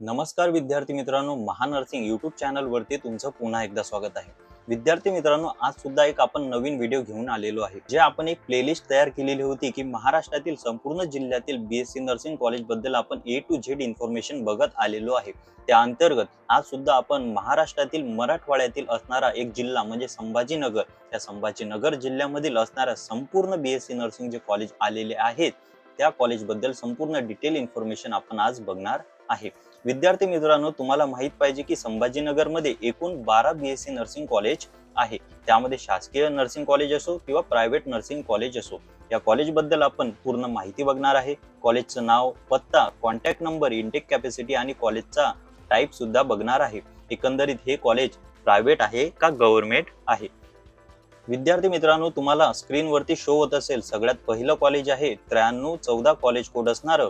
नमस्कार विद्यार्थी मित्रांनो महानर्सिंग युट्यूब चॅनलवरती तुमचं पुन्हा एकदा स्वागत आहे. विद्यार्थी मित्रांनो आज सुद्धा एक आपण नवीन व्हिडिओ घेऊन आलेलो आहे जे आपण एक प्लेलिस्ट तयार केलेली होती की महाराष्ट्रातील संपूर्ण जिल्ह्यातील बीएससी नर्सिंग कॉलेजबद्दल आपण ए टू झेड इन्फॉर्मेशन बघत आलेलो आहे. त्या अंतर्गत आज सुद्धा आपण महाराष्ट्रातील मराठवाड्यातील असणारा एक जिल्हा म्हणजे संभाजीनगर त्या संभाजीनगर जिल्ह्यामधील असणाऱ्या संपूर्ण बीएससी नर्सिंग जे कॉलेज आलेले आहेत त्या कॉलेजबद्दल संपूर्ण डिटेल इन्फॉर्मेशन आपण आज बघणार आहे. विद्यार्थी मित्रांनो तुम्हाला माहीत पाहिजे की संभाजीनगरमध्ये एकूण बारा बीएससी नर्सिंग कॉलेज आहे. त्यामध्ये शासकीय नर्सिंग कॉलेज असो किंवा प्रायव्हेट नर्सिंग कॉलेज असो या कॉलेजबद्दल आपण पूर्ण माहिती बघणार आहे. कॉलेजचं नाव पत्ता कॉन्टॅक्ट नंबर इंटेक कॅपॅसिटी आणि कॉलेजचा टाईप सुद्धा बघणार आहे. एकंदरीत हे कॉलेज प्रायव्हेट आहे का गव्हर्नमेंट आहे? विद्यार्थी मित्रांनो तुम्हाला स्क्रीनवरती शो होत असेल. सगळ्यात पहिलं कॉलेज आहे. त्र्याण्णव चौदा कॉलेज कोड असणारं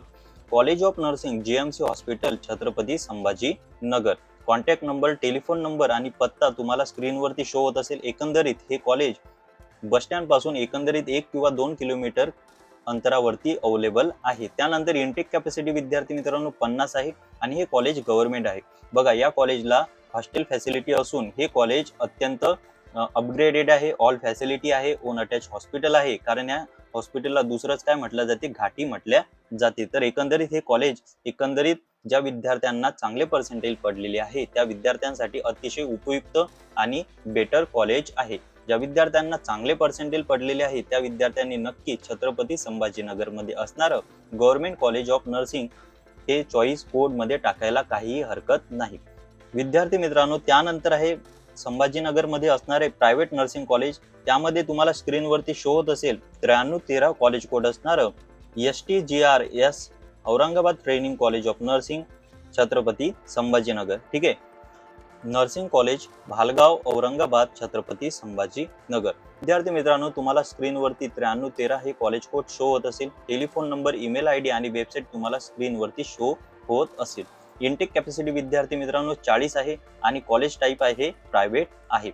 college of nursing GMC hospital Chhatrapati Sambhaji Nagar. Contact number telephone number आणि पत्ता तुम्हाला स्क्रीनवरती शो होत असेल. एकंदरीत हे कॉलेज बस स्टँडपासून एकंदरीत एक किंवा दोन किलोमीटर अंतरावरती अवेलेबल आहे. त्यानंतर इंटेक कॅपॅसिटी विद्यार्थी मित्रांनो पन्नास आहे आणि हे कॉलेज गव्हर्नमेंट आहे. बघा या कॉलेजला हॉस्टेल फॅसिलिटी असून हे कॉलेज अत्यंत अपग्रेडेड आहे ऑल फॅसिलिटी आहे ओन अटॅच हॉस्पिटल आहे. कारण या हॉस्पिटलला दुसरंच काय म्हटलं जाते? घाटी म्हटल्या जाते. तर एकंदरीत हे कॉलेज एकंदरीत ज्या विद्यार्थ्यांना चांगले पर्सेंटेज पडलेले आहे त्या विद्यार्थ्यांसाठी अतिशय उपयुक्त आणि बेटर कॉलेज आहे. ज्या विद्यार्थ्यांना चांगले पर्सेंटेज पडलेले आहे त्या विद्यार्थ्यांनी नक्की छत्रपती संभाजीनगरमध्ये असणारं गव्हर्नमेंट कॉलेज ऑफ नर्सिंग हे चॉईस कोडमध्ये टाकायला काहीही हरकत नाही. विद्यार्थी मित्रांनो त्यानंतर आहे संभाजीनगरमध्ये असणारे प्रायव्हेट नर्सिंग कॉलेज त्यामध्ये तुम्हाला स्क्रीनवरती शो होत असेल त्र्याण्णव तेरा कॉलेज कोड असणारं. S T G R S Aurangabad training college of nursing Chhatrapati Sambhajinagar. ठीक आहे? Nursing college Bhalgaon Aurangabad Chhatrapati Sambhajinagar. विद्यार्थी मित्रांनो तुम्हाला स्क्रीनवरती त्र्याण्णव तेरा हे कॉलेज कोड शो होत असेल. Telephone number email I D आणि वेबसाईट तुम्हाला स्क्रीनवरती शो होत असेल. इंटेक कॅपॅसिटी विद्यार्थी मित्रांनो चाळीस आहे आणि कॉलेज टाईप आहे प्रायव्हेट आहे.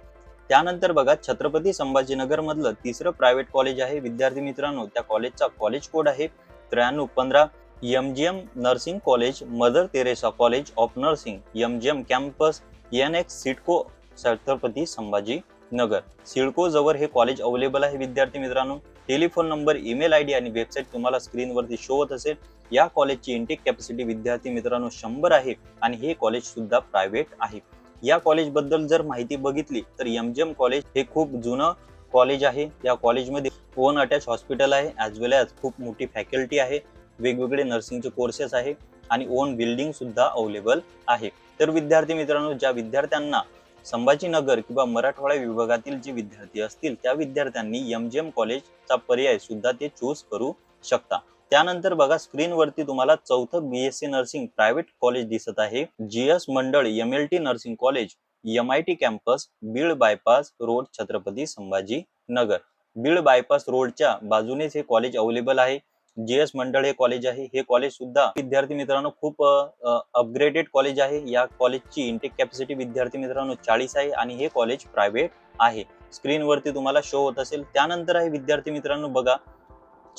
त्यानंतर बघा छत्रपती संभाजीनगर मधलं तिसरं प्रायव्हेट कॉलेज आहे. विद्यार्थी मित्रांनो त्या कॉलेजचा कॉलेज कोड आहे त्र्याण्णव पंधरा M G M nursing college mother Teresa college of nursing M G M campus N X CIDCO Chhatrapati Sambhaji Nagar CIDCO जवळ हे कॉलेज अवेलेबल आहे विद्यार्थी मित्रांनो. Telephone number email I D आणि वेबसाईट तुम्हाला स्क्रीनवरती शो होत असेल. या कॉलेजची इंटेक कॅपॅसिटी विद्यार्थी मित्रांनो शंभर आहे आणि हे कॉलेज सुद्धा प्रायव्हेट आहे. या कॉलेजबद्दल जर माहिती बघितली तर एम जी एम कॉलेज हे खूप जुनं कॉलेज आहे. या कॉलेजमध्ये ओन अटॅच हॉस्पिटल आहे ॲज वेल ॲज खूप मोठी फॅकल्टी आहे वेगवेगळे नर्सिंगचे कोर्सेस आहे आणि ओन बिल्डिंग सुद्धा अवेलेबल आहे. तर विद्यार्थी मित्रांनो ज्या विद्यार्थ्यांना संभाजीनगर किंवा मराठवाडा विभागातील जे विद्यार्थी असतील त्या विद्यार्थ्यांनी एम जी एम कॉलेजचा पर्याय सुद्धा ते चूज करू शकता. त्यानंतर बघा स्क्रीनवरती तुम्हाला चौथं बीएससी नर्सिंग प्रायव्हेट कॉलेज दिसत आहे. जीएस मंडळ M L T nursing college M I T campus Beed bypass road Chhatrapati Sambhaji Nagar. Beed bypass रोडच्या बाजूनेच हे कॉलेज अवेलेबल आहे. जीएस मंडळ हे कॉलेज आहे. हे कॉलेज सुद्धा विद्यार्थी मित्रांनो खूप अपग्रेडेड कॉलेज आहे. या कॉलेजची इंटेक कॅपॅसिटी विद्यार्थी मित्रांनो चाळीस आहे आणि हे कॉलेज प्रायव्हेट आहे. स्क्रीनवरती तुम्हाला शो होत असेल. त्यानंतर आहे विद्यार्थी मित्रांनो बघा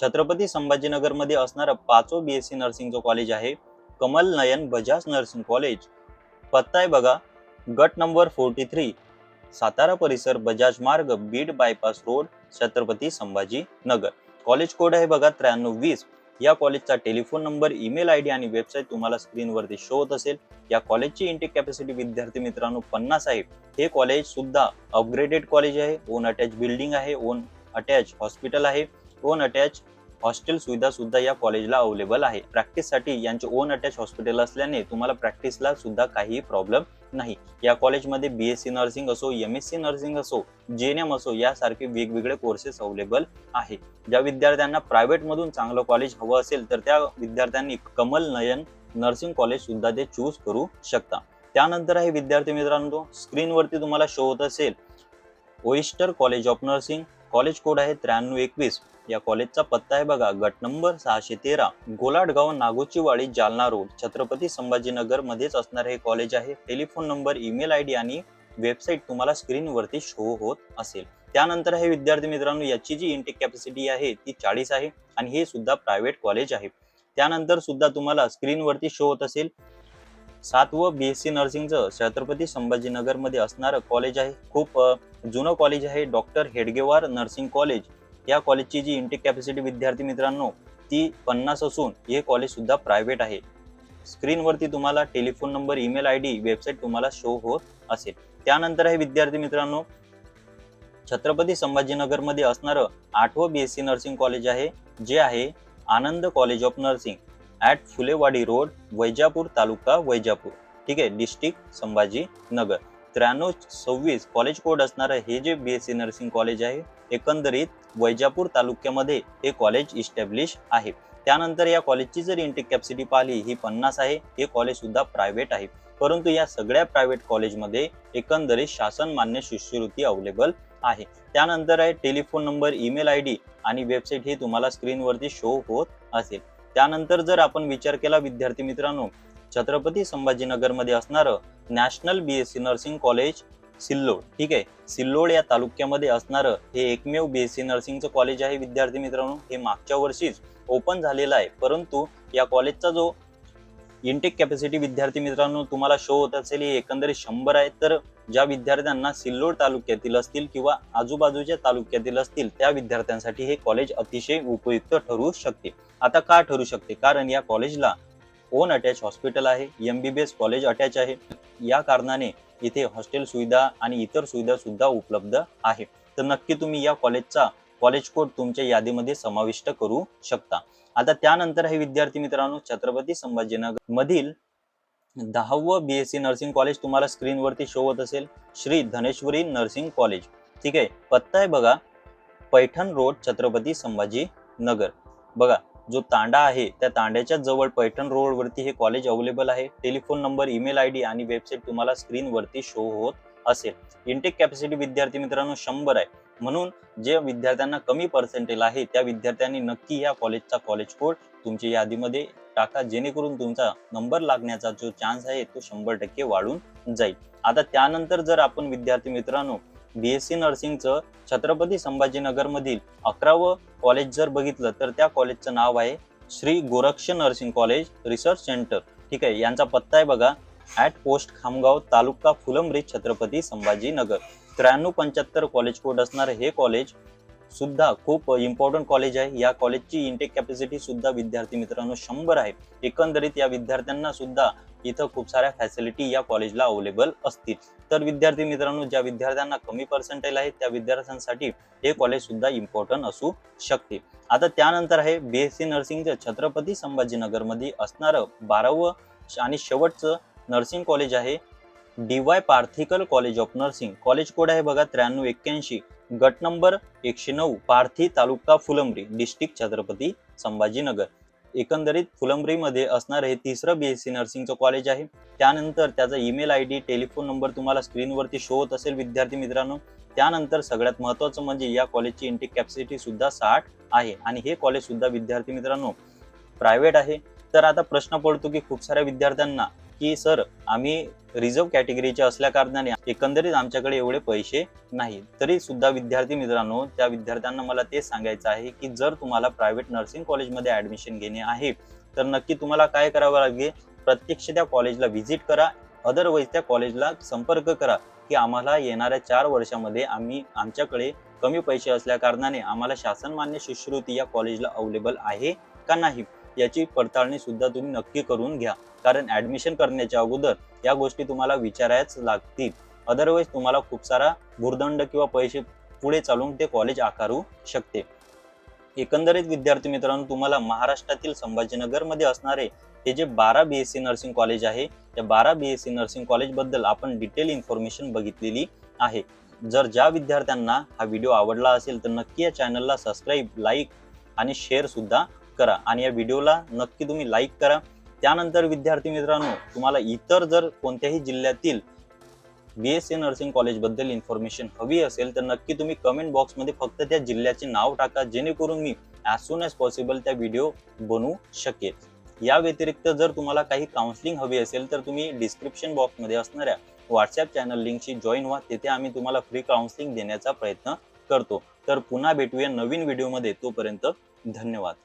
छत्रपती संभाजीनगरमध्ये असणारा पाचो असणारं पाचो सी नर्सिंगचं कॉलेज आहे कमल नयन बजाज नर्सिंग कॉलेज पत्ता आहे बघा गट नंबर फोर्टी थ्री सातारा परिसर बजाज मार्ग Beed bypass road Chhatrapati Sambhaji Nagar college code आहे बघा त्र्याण्णव वीस. या कॉलेजचा telephone number email I D आणि वेबसाईट तुम्हाला स्क्रीनवरती शो होत असेल. या कॉलेजची इंटेक कॅपॅसिटी विद्यार्थी मित्रांनो पन्नास आहे. हे कॉलेज सुद्धा अपग्रेडेड कॉलेज आहे. ओन अटॅच बिल्डिंग आहे. ओन अटॅच हॉस्पिटल आहे. ओन अटॅच हॉस्टेल सुविधा सुद्धा या कॉलेजला अवेलेबल आहे. प्रॅक्टिससाठी यांचे ओन अटॅच हॉस्पिटल असल्याने तुम्हाला प्रॅक्टिसला सुद्धा काहीही प्रॉब्लेम नाही. या कॉलेजमध्ये बी एस सी नर्सिंग असो एम एस सी नर्सिंग असो जे एन एम असो यासारखे वेगवेगळे कोर्सेस अवेलेबल आहे. ज्या विद्यार्थ्यांना प्रायव्हेट मधून चांगलं कॉलेज हवं असेल तर त्या विद्यार्थ्यांनी कमल नयन नर्सिंग कॉलेज सुद्धा ते चूज करू शकता. त्यानंतर आहे विद्यार्थी मित्रांनो स्क्रीनवरती तुम्हाला शो होत असेल Oyster college of nursing college code आहे त्र्याण्णव एकवीस. या कॉलेजचा पत्ता आहे बघा गट नंबर सहाशे तेरा. गोलाडगाव नागोचीवाडी जालना रोड. छत्रपती संभाजीनगर मध्येच असणारे हे कॉलेज आहे. Telephone number email I D आणि वेबसाईट तुम्हाला स्क्रीनवरती शो होत असेल. त्यानंतर हे विद्यार्थी मित्रांनो याची जी इंटेक कॅपॅसिटी आहे ती चाळीस आहे आणि हे सुद्धा प्रायव्हेट कॉलेज आहे. त्यानंतर सुद्धा तुम्हाला स्क्रीनवरती शो होत असेल. सातवं बी एस सी नर्सिंगचं छत्रपती संभाजीनगरमध्ये असणारं कॉलेज आहे. खूप जुनं कॉलेज आहे डॉक्टर हेडगेवार नर्सिंग कॉलेज या कॉलेजची जी इंटेक कॅपॅसिटी विद्यार्थी मित्रांनो ती पन्नास असून हे कॉलेज सुद्धा प्रायव्हेट आहे. स्क्रीनवरती तुम्हाला telephone number email I D website तुम्हाला शो होत असेल. त्यानंतर आहे विद्यार्थी मित्रांनो छत्रपती संभाजीनगरमध्ये असणारं आठवं B S C nursing college आहे जे आहे Anand college of nursing at Phulewadi road Vaijapur taluka Vaijapur. ठीक आहे डिस्ट्रिक्ट संभाजीनगर. त्र्याण्णव सव्वीस कॉलेज कोड असणारं हे जे B S C nursing college आहे एकंदरीत वैजापूर तालुक्यामध्ये हे कॉलेज इस्टॅब्लिश आहे. त्यानंतर या कॉलेजची जर इंटेक कॅपॅसिटी पाहिली ही पन्नास आहे. हे कॉलेज सुद्धा प्रायव्हेट आहे. परंतु या सगळ्या प्रायव्हेट कॉलेजमध्ये एकंदरीत शासन मान्य शिष्यवृत्ती अवेलेबल आहे. त्यानंतर आहे telephone number email I D आणि वेबसाईट हे तुम्हाला स्क्रीनवरती शो होत असेल. त्यानंतर जर आपण विचार केला विद्यार्थी मित्रांनो छत्रपती संभाजीनगरमध्ये असणारं national B S C nursing college Sillod. ठीक आहे? सिल्लोड या तालुक्यामध्ये असणारं हे एकमेव बी एस सी नर्सिंगचं कॉलेज आहे विद्यार्थी मित्रांनो. हे मागच्या वर्षीच ओपन झालेलं आहे. परंतु या कॉलेजचा जो इंटेक कॅपॅसिटी विद्यार्थी मित्रांनो तुम्हाला शो होत असेल ही एकंदरीत शंभर आहे. तर ज्या विद्यार्थ्यांना सिल्लोड तालुक्यातील असतील किंवा आजूबाजूच्या तालुक्यातील असतील त्या विद्यार्थ्यांसाठी हे कॉलेज अतिशय उपयुक्त ठरू शकते. आता का ठरू शकते? कारण या कॉलेजला ओन अटॅच हॉस्पिटल आहे? एमबीबीएस कॉलेज अटॅच आहे. या कारणाने इथे हॉस्टेल सुविधा आणि इतर सुविधा सुद्धा उपलब्ध आहे. तर नक्की तुम्ही या कॉलेजचा कॉलेज कोड तुमच्या यादीमध्ये समाविष्ट करू शकता. आता त्यानंतर हे विद्यार्थी मित्रांनो छत्रपती संभाजीनगर मधील दहावं B S C nursing college तुम्हाला स्क्रीनवरती शो होत असेल. श्री धनेश्वरी नर्सिंग कॉलेज ठीक आहे? पत्ता आहे बघा पैठण रोड छत्रपती संभाजी नगर बघा जो तांडा आहे त्या तांड्याच्या जवळ पैठण रोडवरती हे कॉलेज अवेलेबल आहे. Telephone number email I D आणि वेबसाईट तुम्हाला स्क्रीनवरती शो होत असेल. इंटेक कॅपॅसिटी विद्यार्थी मित्रांनो शंभर आहे. म्हणून जे विद्यार्थ्यांना कमी पर्सेंटेज आहे त्या विद्यार्थ्यांनी नक्की या कॉलेजचा कॉलेज कोड तुमच्या यादीमध्ये टाका. जेणेकरून तुमचा नंबर लागण्याचा जो चान्स आहे तो शंभर टक्के वाढून जाईल. आता त्यानंतर जर आपण विद्यार्थी मित्रांनो बीएससी नर्सिंगचं छत्रपती संभाजीनगरमधील अकरावं कॉलेज जर बघितलं तर त्या कॉलेजचं नाव आहे Shri Goraksh nursing college research centre. ठीक आहे? यांचा पत्ता आहे बघा ॲट पोस्ट खामगाव तालुका फुलंब्री छत्रपती संभाजीनगर. त्र्याण्णव पंच्याहत्तर कॉलेज कोड असणारे हे कॉलेज सुद्धा खूप इम्पॉर्टंट कॉलेज आहे. या कॉलेजची इंटेक कॅपॅसिटी सुद्धा विद्यार्थी मित्रांनो शंभर आहे. एकंदरीत या विद्यार्थ्यांना सुद्धा इथं खूप साऱ्या फॅसिलिटी या कॉलेजला अवेलेबल असतील. तर विद्यार्थी मित्रांनो ज्या विद्यार्थ्यांना कमी पर्सेंटेज आहे त्या विद्यार्थ्यांसाठी हे कॉलेज सुद्धा इम्पॉर्टंट असू शकते. आता त्यानंतर आहे बी एस सी नर्सिंगचं छत्रपती संभाजीनगरमध्ये असणारं बारावं आणि शेवटचं नर्सिंग कॉलेज आहे D Y पार्थिकल college of nursing college code आहे बघा त्र्याण्णव एक्क्याऐंशी. गट नंबर एकशे नऊ पार्थी तालुका फुलंब्री डिस्ट्रिक्ट छत्रपती संभाजीनगर. एकंदरीत फुलंब्रीमध्ये असणारं हे तिसरं बी एस सी नर्सिंगचं कॉलेज आहे. त्यानंतर त्याचा email I D telephone number तुम्हाला स्क्रीनवरती शो होत असेल विद्यार्थी मित्रांनो. त्यानंतर सगळ्यात महत्त्वाचं म्हणजे या कॉलेजची इंटेक कॅपॅसिटी सुद्धा साठ आहे. आणि हे कॉलेज सुद्धा विद्यार्थी मित्रांनो प्रायव्हेट आहे. तर आता प्रश्न पडतो की खूप साऱ्या विद्यार्थ्यांना की सर आम्ही रिझर्व्ह कॅटेगरीचे असल्या कारणाने एकंदरीत आमच्याकडे एवढे पैसे नाही. तरी सुद्धा विद्यार्थी मित्रांनो त्या विद्यार्थ्यांना मला ते सांगायचं आहे की जर तुम्हाला प्रायव्हेट नर्सिंग कॉलेजमध्ये ऍडमिशन घेणे आहे तर नक्की तुम्हाला काय करावं लागेल? प्रत्यक्ष त्या कॉलेजला व्हिजिट करा. अदरवाईज त्या कॉलेजला संपर्क करा की आम्हाला येणाऱ्या चार वर्षामध्ये आम्ही आमच्याकडे कमी पैसे असल्या कारणाने आम्हाला शासनमान्य शिष्यवृत्ती या कॉलेजला अवेलेबल आहे का नाही? याची पडताळणी सुद्धा तुम्ही नक्की करून घ्या. कारण ऍडमिशन करण्याच्या अगोदर या गोष्टी तुम्हाला विचारायच लागतील. अदरवाईज तुम्हाला खूप सारा भूर्दंड किंवा पैसे पुढे चालून ते कॉलेज आकारू शकते. एकंदरीत विद्यार्थी मित्रांनो तुम्हाला महाराष्ट्रातील संभाजीनगरमध्ये असणारे हे जे बारा B S C nursing college आहे त्या बारा बी एस सी नर्सिंग कॉलेजबद्दल आपण डिटेल इन्फॉर्मेशन बघितलेली आहे. जर ज्या विद्यार्थ्यांना हा व्हिडिओ आवडला असेल तर नक्की या चॅनलला सबस्क्राईब लाईक आणि शेअर सुद्धा करा आणि या व्हिडिओला नक्की तुम्ही लाईक करा. त्यानंतर विद्यार्थी मित्रांनो तुम्हाला इतर जर कोणत्याही जिल्ह्यातील बी एस सी नर्सिंग कॉलेजबद्दल इन्फॉर्मेशन हवी असेल तर नक्की तुम्ही कमेंट बॉक्समध्ये फक्त त्या जिल्ह्याचे नाव टाका जेणेकरून मी ॲज सून ॲज पॉसिबल त्या व्हिडिओ बनवू शकेल या व्यतिरिक्त जर तुम्हाला काही काउन्सिलिंग हवी असेल तर तुम्ही डिस्क्रिप्शन बॉक्समध्ये असणाऱ्या व्हॉट्सॲप चॅनल लिंकशी जॉईन व्हा. तिथे आम्ही तुम्हाला फ्री काउन्सिलिंग देण्याचा प्रयत्न करतो. तर पुन्हा भेटूया नवीन व्हिडिओमध्ये तोपर्यंत धन्यवाद.